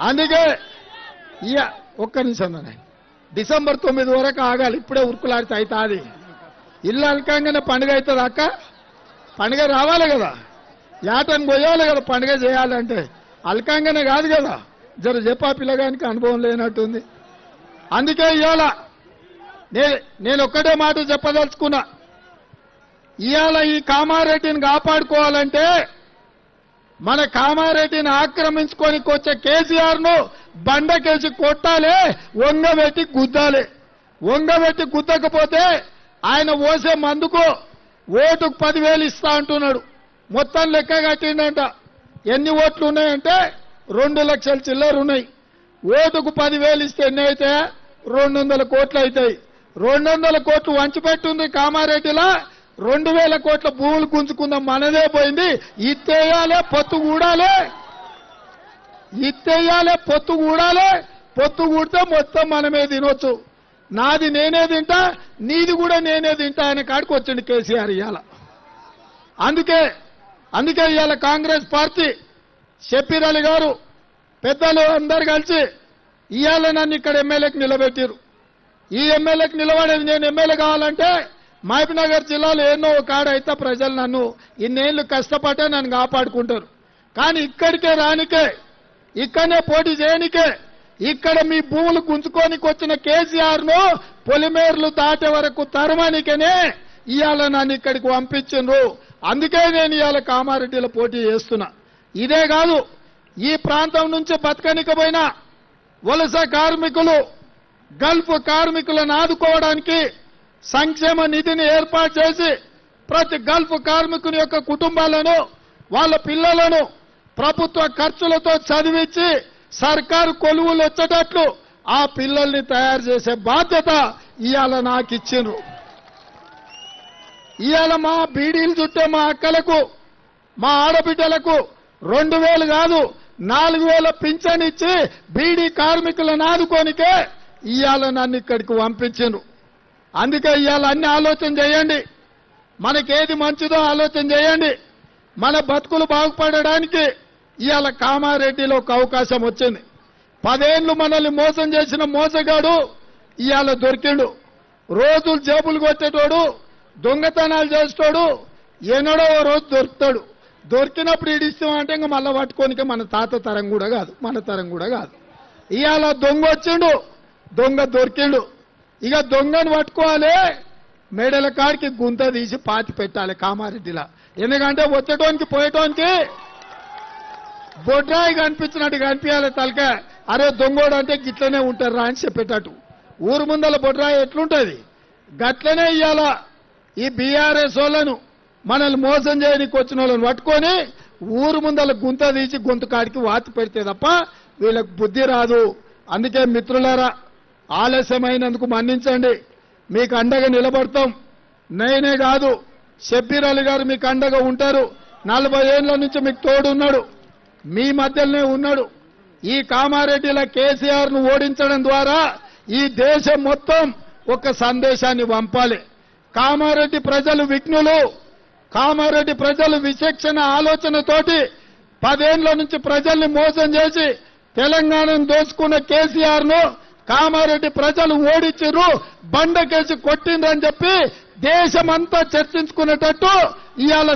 అందుకే ఇయ ఒక్క నిమిషం డిసెంబర్ తొమ్మిది వరకు ఆగాలి. ఇప్పుడే ఉరుకులాడితే అవుతుంది ఇల్లు అలకంగానే పండుగ అవుతుంది అక్క. పండుగ రావాలి కదా. యాటను పోయాలి కదా పండుగ చేయాలంటే. అలకంగానే కాదు కదా. జర చెప్పా పిల్లగానికి అనుభవం లేనట్టుంది. అందుకే ఇవాళ నే- నేను ఒక్కటే మాట చెప్పదలుచుకున్నా. ఇవాళ ఈ కామారెడ్డిని కాపాడుకోవాలంటే మన కామారెడ్డిని ఆక్రమించుకొని వచ్చే కేసీఆర్ను బండకేసి కొట్టాలి వంగబెట్టి గుద్దాలి. వంగబెట్టి గుద్దకపోతే ఆయన ఓసే మందుకు ఓటుకు పదివేలు ఇస్తా అంటున్నాడు. మొత్తం లెక్క కట్టిండంట. ఎన్ని ఓట్లు ఉన్నాయంటే రెండు లక్షల చిల్లర ఉన్నాయి. ఓటుకు పదివేలు ఇస్తే ఎన్ని అయితే రెండు వందల కోట్లు అవుతాయి. రెండు వందల కోట్లు వంచిపెట్టుంది కామారెడ్డిలా. రెండు వేల కోట్ల భూములు గుంజుకున్న మనదే పోయింది. ఇత్తేయాలే పొత్తు కూడాలే ఇత్తేయాలే పొత్తు కూడాలే పొత్తు కూడితే మొత్తం మనమే తినొచ్చు. నాది నేనే తింటా నీది కూడా నేనే తింటా అనే కాడికి వచ్చింది కేసీఆర్ ఇవాళ అందుకే అందుకే ఇవాళ కాంగ్రెస్ పార్టీ. షబ్బీర్ అలీ గారు పెద్దలు అందరు కలిసి ఇవాళ నన్ను ఇక్కడ ఎమ్మెల్యేకి నిలబెట్టారు ఈ ఎమ్మెల్యేకి నిలబడేది నేను ఎమ్మెల్యే కావాలంటే మహబూబ్నగర్ జిల్లాలో ఎన్నో కాడ అయితే ప్రజలు నన్ను ఇన్నేళ్ళు కష్టపడ్డా నన్ను కాపాడుకుంటారు. కానీ ఇక్కడికే రానికే ఇక్కడనే పోటీ చేయనికే ఇక్కడ మీ భూములు గుంజుకోనికి వచ్చిన కేసీఆర్ను పొలిమేర్లు దాటే వరకు తరమానికనే ఇవాళ నన్ను ఇక్కడికి పంపించిండ్రు. అందుకే నేను ఇవాళ కామారెడ్డిలో పోటీ చేస్తున్నా. ఇదే కాదు ఈ ప్రాంతం నుంచి బతకనికపోయినా వలస కార్మికులు గల్ఫ్ కార్మికులను ఆదుకోవడానికి సంక్షేమ నిధిని ఏర్పాటు చేసి ప్రతి గల్ఫ్ కార్మికుని యొక్క కుటుంబాలను వాళ్ళ పిల్లలను ప్రభుత్వ ఖర్చులతో చదివించి సర్కారు కొలువులు వచ్చేటట్లు ఆ పిల్లల్ని తయారు చేసే బాధ్యత ఇవాళ నాకు ఇచ్చిండ్రు. ఇవాళ మా బీడీలు చుట్టే మా అక్కలకు మా ఆడబిడ్డలకు రెండు వేలు కాదు నాలుగు వేల పింఛన్ ఇచ్చి బీడీ కార్మికులను ఆదుకోనికే ఇవాళ నన్ను ఇక్కడికి పంపించిండ్రు. అందుకే ఇవాళ అన్ని ఆలోచన చేయండి. మనకేది మంచిదో ఆలోచన చేయండి. మన బతుకులు బాగుపడడానికి ఇవాళ కామారెడ్డిలో ఒక అవకాశం వచ్చింది. పదేళ్ళు మనల్ని మోసం చేసిన మోసగాడు ఇవాళ దొరికిండు. రోజులు జేబులు కొట్టేటోడు దొంగతనాలు చేసేటోడు ఎన్నడో రోజు దొరుకుతాడు. దొరికినప్పుడు ఇడిస్తామంటే ఇంకా మళ్ళీ పట్టుకోనికే మన తాత తరం కూడా కాదు మన తరం కూడా కాదు. ఇవాళ దొంగ వచ్చిండు దొంగ దొరికిండు. ఇక దొంగను పట్టుకోవాలి. మేడల కాడికి గుంత తీసి పాతి పెట్టాలి కామారెడ్డిలా. ఎందుకంటే వచ్చేటోనికి పోయేటోనికి బొడ్రాయి కనిపించినట్టు కనిపించాలి తలక. అరే దొంగోడు అంటే గిట్లనే ఉంటారు రా అని చెప్పేటట్టు. ఊరు ముందల బొడ్రాయి ఎట్లుంటది? గట్లనే ఇయ్యాల. ఈ బీఆర్ఎస్ వాళ్ళను మనల్ని మోసం చేయడానికి వచ్చిన వాళ్ళని పట్టుకొని ఊరు ముందల గుంత తీసి గొంతు కాడికి వాతి పెడితే తప్ప వీళ్ళకి బుద్ధి రాదు. అందుకే మిత్రులారా ఆలస్యమైనందుకు మన్నించండి. మీకు అండగా నిలబడతాం. నేనే కాదు. షబ్బీర్ అలీ గారు మీకు అండగా ఉంటారు. నలభై ఏళ్ళ నుంచి మీకు తోడున్నాడు. మీ మధ్యలోనే ఉన్నాడు. ఈ కామారెడ్డిల కేసీఆర్ను ఓడించడం ద్వారా ఈ దేశం మొత్తం ఒక సందేశాన్ని పంపాలి. కామారెడ్డి ప్రజలు విఘ్నులు. కామారెడ్డి ప్రజలు విచక్షణ ఆలోచనతోటి పదేళ్ళ నుంచి ప్రజల్ని మోసం చేసి తెలంగాణను దోచుకున్న కేసీఆర్ను కామారెడ్డి ప్రజలు ఓడించారు బండకేసి కొట్టిండ్రని చెప్పి దేశమంతా చర్చించుకునేటట్టు ఇవాళ